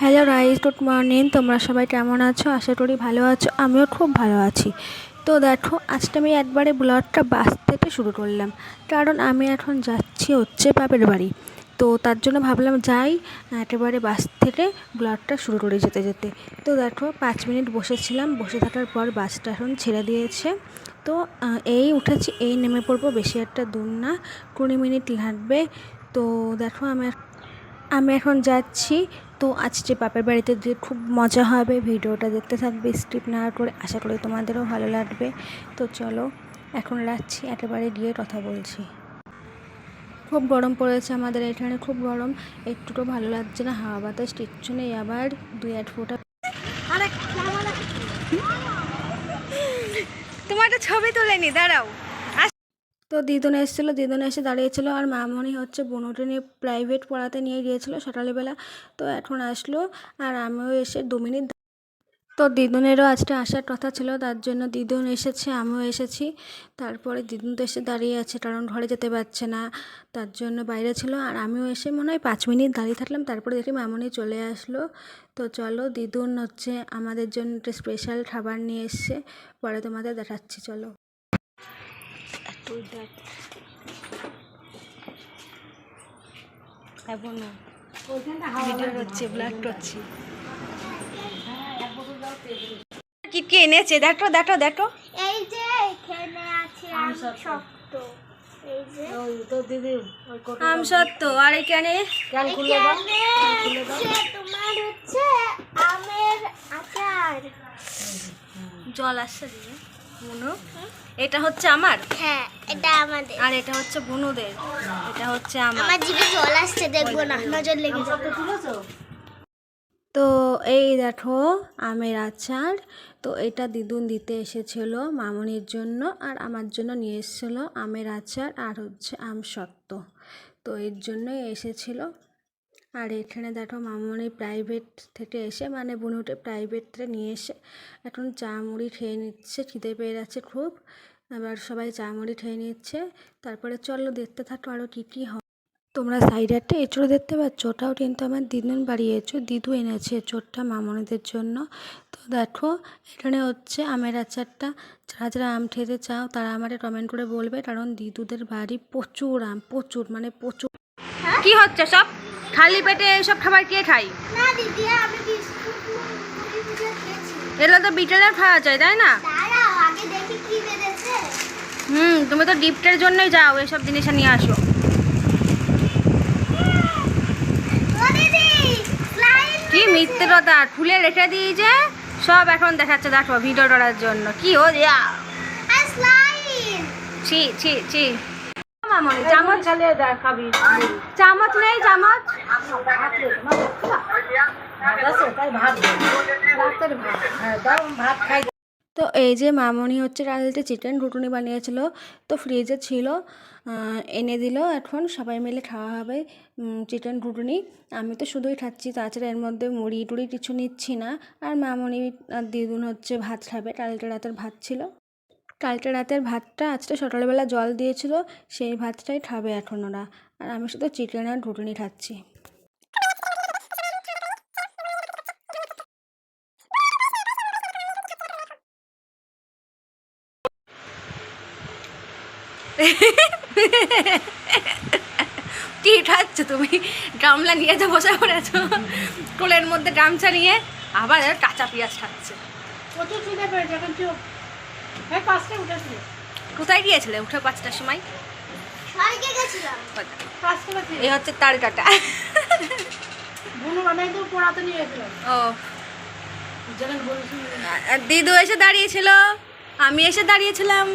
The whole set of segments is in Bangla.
হ্যালো রাইস গুড মর্নিং তোমরা সবাই কেমন আছো? আশা করি ভালো আছো। আমিও খুব ভালো আছি। তো দেখো, আজকে আমি একবারে ব্লগটা বাস থেকে শুরু করলাম। কারণ আমি এখন যাচ্ছি হচ্ছে বাপের বাড়ি। তো তার জন্য ভাবলাম যাই, একেবারে বাস থেকে ব্লগটা শুরু করে যেতে যেতে। তো দেখো পাঁচ মিনিট বসেছিলাম, বসে থাকার পর বাসটা এখন ছেড়ে দিয়েছে। তো এই উঠেছি, এই নেমে পড়ব, বেশি একটা দূর না, কুড়ি মিনিট লাগবে। তো দেখো আমি আমি এখন যাচ্ছি। তো আজকে বাপের বাড়িতে যে খুব মজা হবে, ভিডিওটা দেখতে থাকবে, স্কিপ না করে, আশা করি তোমাদেরও ভালো লাগবে। তো চলো, এখন রাখছি, একেবারে গিয়ে কথা বলছি। খুব গরম পড়েছে আমাদের এখানে খুব গরম। একটুও ভালো লাগছে না হাওয়া বাতাস কিচ্ছু নেই আবার দুই এক ফোঁটা। তোমার একটা ছবি তুলে নি দাঁড়াও। তো দিদুন এসেছিল দিদুন এসে দাঁড়িয়েছিল আর মামনি হচ্ছে বনুকে নিয়ে প্রাইভেট পড়াতে নিয়ে গিয়েছিল সকালবেলা। তো এখন আসলো আর আমিও এসে দু মিনিট তো দিদুনেরও আজকে আসার কথা ছিল তার জন্য দিদুন এসেছে আমিও এসেছি। তারপরে দিদুন তো এসে দাঁড়িয়ে আছে কারণ ঘরে যেতে পারছে না তার জন্য বাইরে ছিল। আর আমিও এসে মনে হয় পাঁচ মিনিট দাঁড়িয়ে থাকলাম তারপরে দেখি মামনি চলে আসলো। তো চলো দিদুন হচ্ছে আমাদের জন্য একটা স্পেশাল খাবার নিয়ে এসছে পরে তোমাদের দেখাচ্ছি চলো। এখন ভিডিও করছি করছি। কি কি এনেছে? দেখো দেখো দেখো। এই যে এখানে আছে আম শক্ত এই যে। আম সত্য আর এখানে এখানে হচ্ছে তোমার হচ্ছে আমের আচার। জল আসছে দিয়ে বুনু এটা হচ্ছে আমার? হ্যাঁ এটা আমাদের। আর এটা হচ্ছে বুনুদের। এটা হচ্ছে আমার। আমার জিভে জল আসছে দেখব না। নজর লেগে যাবে। তো এই দেখো আমের আচার। তো এটা দিদুন দিতে এসেছিল মামনির জন্য আর আমার জন্য নিয়ে এসেছিল আমের আচার আর হচ্ছে আম সত্ত্ব। তো এর জন্যই এসেছিল। আর এখানে দেখো মামনি প্রাইভেট থেকে এসে মানে বুনুটে প্রাইভেট থেকে নিয়ে এসে এখন চা মুড়ি খেয়ে নিচ্ছে, খিদে পেয়ে যাচ্ছে খুব। আবার সবাই চা মুড়ি খেয়ে নিচ্ছে। তারপরে চলো দেখতে থাকো আরও কী কী হয়। তোমরা সাইডে একটা এঁচড়ো দেখতে পাচ্ছ? ওটাও কিন্তু আমার দিদুন বাড়ি এঁচড় দিদু এনেছে এঁচড়টা মামনিদের জন্য। তো দেখো এখানে হচ্ছে আমের আচারটা। যারা যারা আম খেতে চাও তারা আমাকে কমেন্ট করে বলবে কারণ দিদুদের বাড়ি প্রচুর আম প্রচুর মানে প্রচুর। কি হচ্ছে সব? খালি পেটে এসব খাবার কে খাই এগুলো তো বিকেলে খাওয়া যায় তাই না? হুম তুমি তো ডিপটের জন্যই যাও এসব জিনিস নিয়ে আসো ও দিদি স্লাইম কি কথা খুলে রেখে দিয়েছে সব এখন দেখাচ্ছে, দেখো ভিডিও করার জন্য। কি ও ছি ছি ছি। মামনি, চামচ। চামচ নেই, চামচ। তো এই যে মামনি হচ্ছে রাতে চিকেন ঘুটুনি বানিয়েছিল, তো ফ্রিজে ছিল। এনে দিল। এখন সবাই মিলে খাওয়া হবে চিকেন ঘুটুনি আমি তো শুধুই খাচ্ছি, তাছাড়া এর মধ্যে মুড়ি টুড়ি কিছু নিচ্ছি না। আর মামনি আর দিদুন হচ্ছে ভাত খাবে। কালকে রাতের ভাত ছিল। কালকে রাতের ভাতটা আজকে সকালবেলা জল দিয়েছিল, সেই ভাতটাই খাবে এখন ওরা। আর আমি শুধু চিকেন আর ঘুটুনি খাচ্ছি। কি খাচ্ছ তুমি? গামলা নিয়ে তো বসে পড়েছো। কোলের মধ্যে গামছা নিয়ে আবার কাঁচা পেঁয়াজ খাচ্ছে কোথায় গিয়েছিলে? উঠে পাঁচটার সময়। এই হচ্ছে তার কাটা। ও। দিদু এসে দাঁড়িয়েছিল। আমি এসে দাঁড়িয়েছিলাম।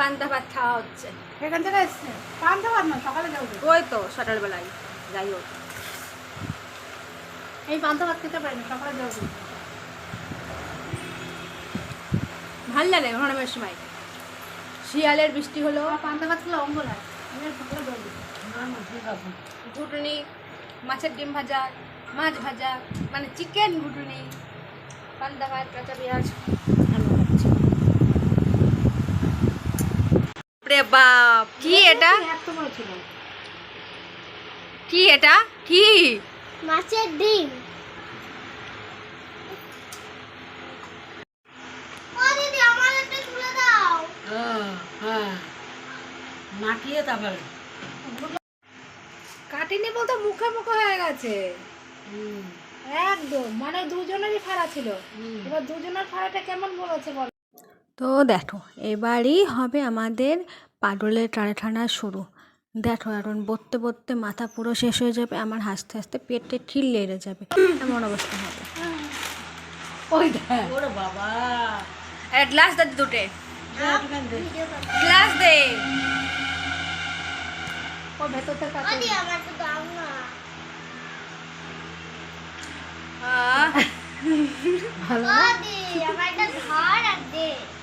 পান্তা ভাত খাওয়া হচ্ছে। এখান থেকে এসছে? পান্তা ভাত না সকালে যাব ওই তো সকালবেলায় যাই হোক। এই পান্তা ভাত খেতে পারি না সকালে যাব ভালো লাগে গরমের সময় শিয়ালের বৃষ্টি হলো। পান্তা ভাত খেলে আমি আর ঘুটনি মাছের ডিম ভাজা মাছ ভাজা মানে চিকেন ঘুটুনি পান্তা ভাত কাঁচা পেঁয়াজ আমি খাচ্ছি রে বাপ। কি এটা? এত বড় ছিল। কি এটা? কি? মাছের ডিম। ও দিদি আমার একটা তুলে দাও। হ্যাঁ। মাখিয়ে তারপরে। কাটিনি বলতে মুখে মুখে হয়ে গেছে। একদম। মানে দুজনেরই ফাড়া ছিল। এবার দুজনের ফাড়াটা কেমন বলেছে বল? তো দেখো এবারই হবে আমাদের পাডলের টানে টানা শুরু। দেখো এখন বলতে বলতে মাথা পুরো শেষ হয়ে যাবে আমার হাসতে হাসতে পেটে ঠিল লেগে যাবে। এমন অবস্থা হবে? ওই দেখ। ওরে বাবা। গ্লাস দে দুটে গ্লাস দে। ও ভেতর থেকে আমার তো দাও না। আহ, ও দিদি আমার একটা ধর আর দে ও,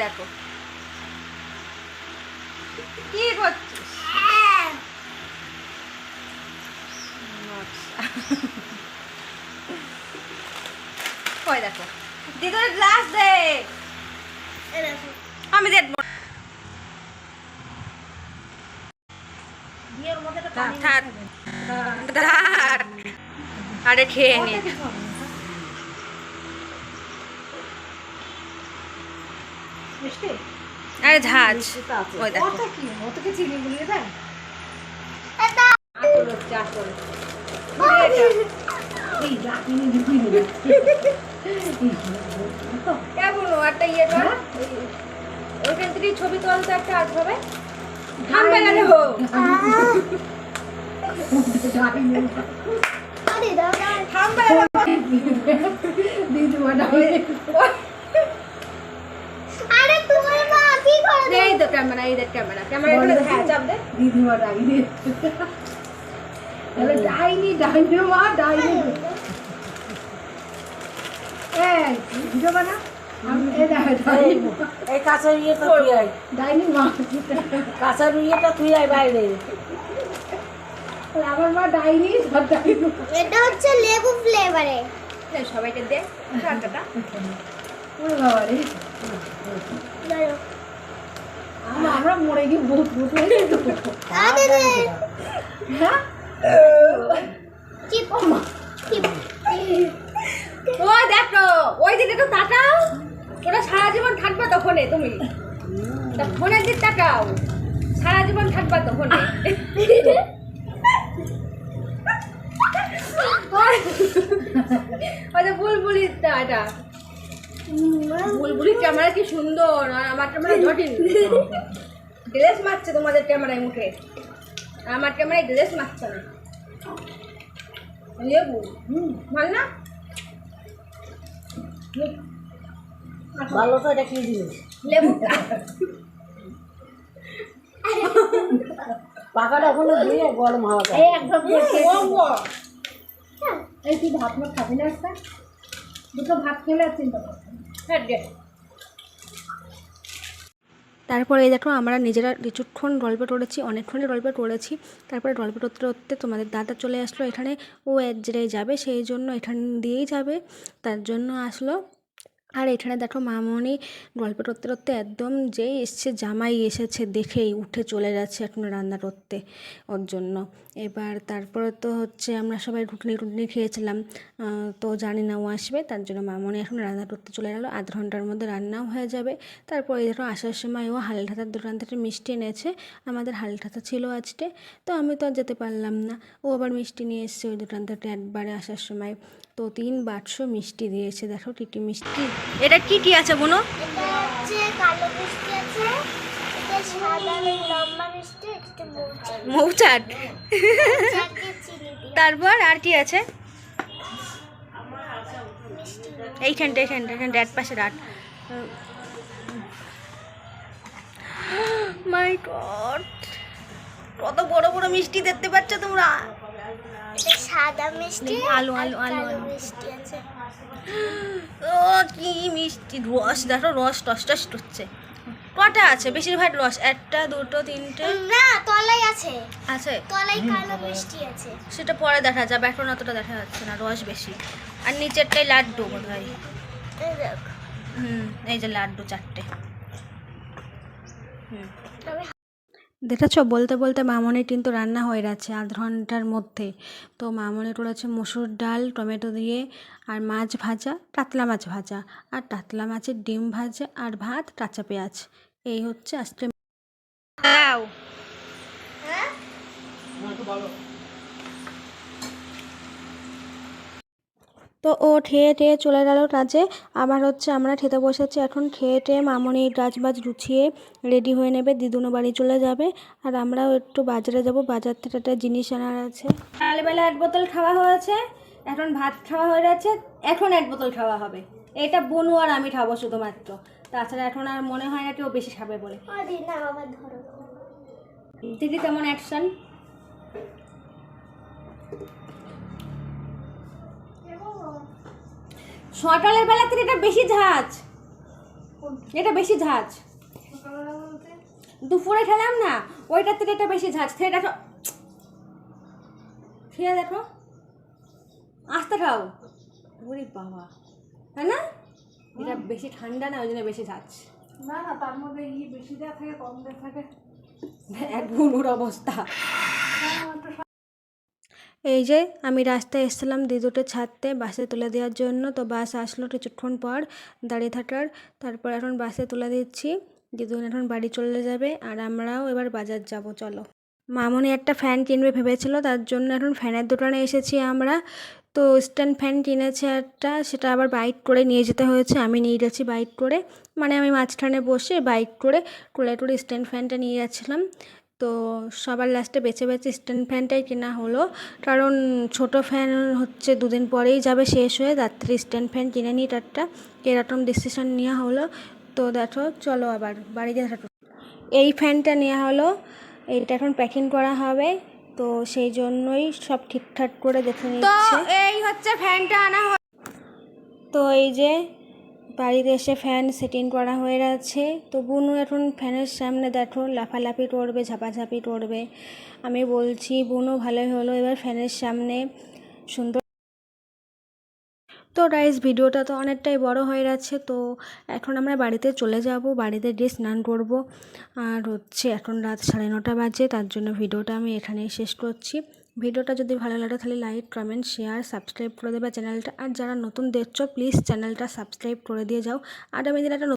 দেখো। কি করছিস? হ্যাঁ। কই দেখো? দিদি গ্লাস দে। আমি দেখব। মধ্যে পানি আরে খেয়ে নে। আরে ঝাঁজ। ওই দেখো। ওটা তো চিনি গুলিয়ে দেয়? এটা এই রাখিনি দিবি না কেমন একটা ইয়ে কর। ওইখান থেকে ছবি তুলতে একটা আজ হবে। থামবে না দেখো আরে হ্যাঁ চাপ দে। দিদি মা ডাইনি। ডাইনি ডাইনি মা ডাইনি। ভিডিও বানা। কাঁচা ইয়েটা তুই আয়। কাঁচা ইয়েটা তুই আয় বাইরে। আমার মা ডাইনি সব ডাইনি। এটা হচ্ছে লেবু ফ্লেভারে সবাইকে দে ওরে বাবা রে আমরা- মরে গিয়ে বহুত বহুত হয়ে যেত হ্যাঁ? চিপ। চিপ। ও দেখো ওই দিকে তো তাকাও। ওটা সারা জীবন থাকবে তখনই তুমি। ফোনের দিক তাকাও। সারা জীবন থাকবা তখনই। ওটা এটা বুলবুলি ক্যামেরা কি সুন্দর আর আমার ক্যামেরা জটিল। গ্লেস মারছে তোমাদের ক্যামেরায় মুখে। আমার ক্যামেরায় গ্লেস মারছে না। লেবু হুম ভালো না? ভালো তো এটা কি জিনিস লেবু। পাকাটা ওখানে দিয়ে গরম হাওয়া এই একদম এই তুই ভাত না খাবি না একটা? দুটো ভাত খেলে আর চিন্তা হ্যাঁ তারপরে এই দেখো আমরা নিজেরা কিছুক্ষণ গল্প করেছি, অনেকক্ষণই গল্প টরেছি তারপরে গল্প টড়তে টরতে তোমাদের দাদা চলে আসলো এখানে। ও এক জায়গায় যাবে, সেই জন্য এখান দিয়েই যাবে। তার জন্য আসলো। আর এখানে দেখো মামনি গল্প করতে করতে একদম যেই এসছে, জামাই এসেছে দেখেই উঠে চলে যাচ্ছে এখন রান্না করতে ওর জন্য। এবার তারপরে তো হচ্ছে আমরা সবাই রুটনি টুটনি খেয়েছিলাম তো জানি না ও আসবে, তার জন্য মামনি এখন রান্না করতে চলে গেলো। আধ ঘণ্টার মধ্যে রান্নাও হয়ে যাবে। তারপরে দেখো আসার সময় ও হালঠাতার দোকান থেকে মিষ্টি এনেছে, আমাদের হালঠাতা ছিল আজকে, তো আমি তো আর যেতে পারলাম না। ও আবার মিষ্টি নিয়ে এসছে ওই দোকান থেকে একবারে আসার সময়। তো তিন বাক্স মিষ্টি দিয়েছে দেখো কী কী মিষ্টি। এটা কি কি আছে বোনো? এটা হচ্ছে কালো মিষ্টি আছে এটা সাদা লম্বা মিষ্টি এটা মৌচাক। মৌচাট তারপর আর কি আছে? এইখানটা এইখানটা এইখানটা এক পাশে রাট মাই গড কত বড় বড় মিষ্টি দেখতে পাচ্ছ তোমরা? এটা সাদা মিষ্টি আলু, আলু, আলু, আলু। মিষ্টি আছে। ও কি মিষ্টি রস দেখো রস টস টস করছে কটা আছে? বেশিরভাগ রস একটা দুটো তিনটে? না তলায় আছে। আছে? তলায় কালো মিষ্টি আছে। সেটা পরে দেখা যাবে এখন অতটা দেখা যাচ্ছে না রস বেশি। আর নিচেরটাই লাড্ডু বোধ হয় এই হুম এই যে লাড্ডু চারটে। হুম। তবে দেখেছ? বলতে বলতে মামনির কিন্তু রান্না হয়ে গেছে আধ ঘণ্টার মধ্যে। তো মামনি করেছে মসুর ডাল টমেটো দিয়ে আর মাছ ভাজা কাতলা মাছ ভাজা। আর কাতলা মাছের ডিম ভাজা আর ভাত কাঁচা পেঁয়াজ। এই হচ্ছে আজকে তো ও ঠেয়ে ঠেয়ে চলে গেল কাজে। আবার হচ্ছে আমরা খেতে বসেছি। এখন খেয়ে টেয়ে মামনি বাজ গুছিয়ে রেডি হয়ে নেবে। দিদুনো বাড়ি চলে যাবে। আর আমরাও একটু বাজারে যাব। বাজার থেকে একটা জিনিস আনার আছে। সকালবেলা এক বোতল খাওয়া হয়েছে। এখন ভাত খাওয়া হয়ে গেছে। এখন এক বোতল খাওয়া হবে। এটা বনু আর আমি খাব শুধুমাত্র। তাছাড়া এখন আর মনে হয় না কেউ বেশি খাবে বলে। দিদি, কেমন অ্যাকশন সকালের বেলা থেকে এটা বেশি ঝাঁজ। এটা বেশি ঝাঁজ। দুপুরে খেলাম না ওইটার থেকে এটা বেশি ঝাঁজ। খেয়ে দেখো। খেয়ে দেখো। আস্তে খাও। ওরে বাবা। তাই না? এটা বেশি ঠান্ডা না ওই জন্য বেশি ঝাঁজ। না না তার মধ্যে ই বেশি দেওয়া থাকে কম দেওয়া থাকে। এক গুনুর অবস্থা। এই যে, আমি রাস্তায় এসেছিলাম দিদুকে ছাড়তে বাসে তুলে দেওয়ার জন্য। তো বাস আসলো কিছুক্ষণ পর দাঁড়িয়ে থাকার। তারপর এখন বাসে তুলে দিচ্ছি। দিদুন এখন বাড়ি চলে যাবে আর আমরাও এবার বাজার যাব, চলো। মামনি একটা ফ্যান কিনবে ভেবেছিল, তার জন্য এখন ফ্যানের দোকানে এসেছি আমরা। তো স্ট্যান্ড ফ্যান কিনেছে একটা, সেটা আবার বাইক করে নিয়ে যেতে হয়েছে। আমি নিয়ে গেছি বাইক করে। মানে আমি মাঝখানে বসে বাইক করে কোলে করে স্ট্যান্ড ফ্যানটা নিয়ে যাচ্ছিলাম। তো সবার লাস্টে বেছে বেছে স্ট্যান্ড ফ্যানটাই কেনা হলো। কারণ ছোট ফ্যান হচ্ছে দুদিন পরেই যাবে শেষ হয়ে রাত্রে স্ট্যান্ড ফ্যান কিনে নিই তারটা এরকম ডিসিশন নেওয়া হলো। তো দেখো চলো আবার বাড়িতে থাকো এই ফ্যানটা নেওয়া হলো এইটা এখন প্যাকিং করা হবে তো সেই জন্যই সব ঠিকঠাক করে দেখে নিচ্ছে। এই হচ্ছে ফ্যানটা আনা তো এই যে বাড়িতে এসে ফ্যান সেটিং করা হয়ে আছে তো বুনু এখন ফ্যানের সামনে দেখো, লাফালাফি করবে, ঝাপাঝাপি করবে। আমি বলছি, বুনু ভালোই হলো, এবার ফ্যানের সামনে সুন্দর তো গাইস ভিডিওটা তো অনেকটাই বড় হয়ে যাচ্ছে তো এখন আমরা বাড়িতে চলে যাব, বাড়িতে গিয়ে স্নান করব। আর হচ্ছে এখন রাত সাড়ে নটা বাজে, তার জন্য ভিডিওটা আমি এখানেই শেষ করছি। ভিডিওটা যদি ভালো লাগে তাহলে লাইক কমেন্ট শেয়ার সাবস্ক্রাইব করে দেবে চ্যানেলটা। আর যারা নতুন দেখছ প্লিজ চ্যানেলটা সাবস্ক্রাইব করে দিয়ে যাও। আগামী দিন একটা